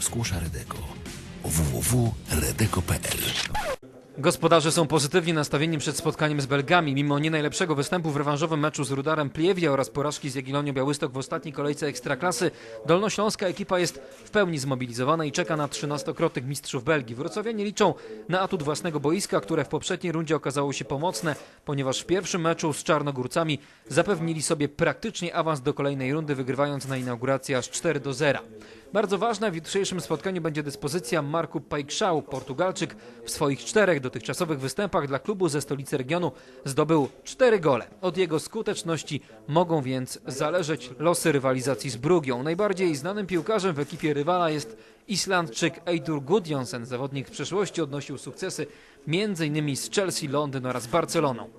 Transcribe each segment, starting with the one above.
Skłosza Redeko www.redeko.pl Gospodarze są pozytywnie nastawieni przed spotkaniem z Belgami. Mimo nie najlepszego występu w rewanżowym meczu z Rudarem Pliewia oraz porażki z Jagiellonią Białystok w ostatniej kolejce Ekstraklasy, dolnośląska ekipa jest w pełni zmobilizowana i czeka na 13-krotnych mistrzów Belgii. Wrocławianie liczą na atut własnego boiska, które w poprzedniej rundzie okazało się pomocne, ponieważ w pierwszym meczu z Czarnogórcami zapewnili sobie praktycznie awans do kolejnej rundy, wygrywając na inaugurację aż 4 do 0. Bardzo ważna w jutrzejszym spotkaniu będzie dyspozycja Marku Pajkszał. Portugalczyk w swoich czterech dotychczasowych występach dla klubu ze stolicy regionu zdobył cztery gole. Od jego skuteczności mogą więc zależeć losy rywalizacji z Brugią. Najbardziej znanym piłkarzem w ekipie rywala jest Islandczyk Eidur Gudjonsen. Zawodnik w przeszłości odnosił sukcesy m.in. z Chelsea, Londyn oraz Barceloną.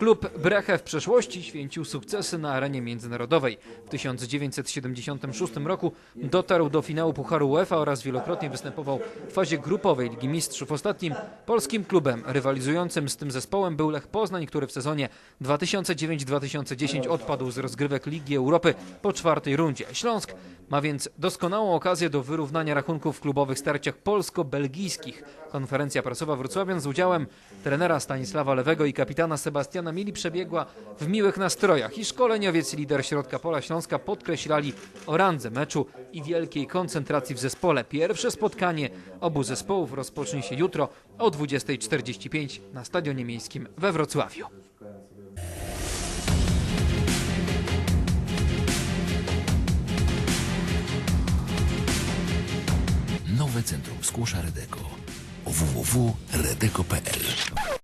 Klub Breche w przeszłości święcił sukcesy na arenie międzynarodowej. W 1976 roku dotarł do finału Pucharu UEFA oraz wielokrotnie występował w fazie grupowej Ligi Mistrzów. Ostatnim polskim klubem rywalizującym z tym zespołem był Lech Poznań, który w sezonie 2009-2010 odpadł z rozgrywek Ligi Europy po czwartej rundzie. Śląsk ma więc doskonałą okazję do wyrównania rachunków w klubowych starciach polsko-belgijskich. Konferencja prasowa Wrocławian z udziałem trenera Stanisława Lewego i kapitana Sebastiana Mili przebiegła w miłych nastrojach i szkoleniowiec lider środka pola Śląska podkreślali o randze meczu i wielkiej koncentracji w zespole. Pierwsze spotkanie obu zespołów rozpocznie się jutro o 20.45 na Stadionie Miejskim we Wrocławiu. Nowe Centrum Skłosza Redeko www.redeko.pl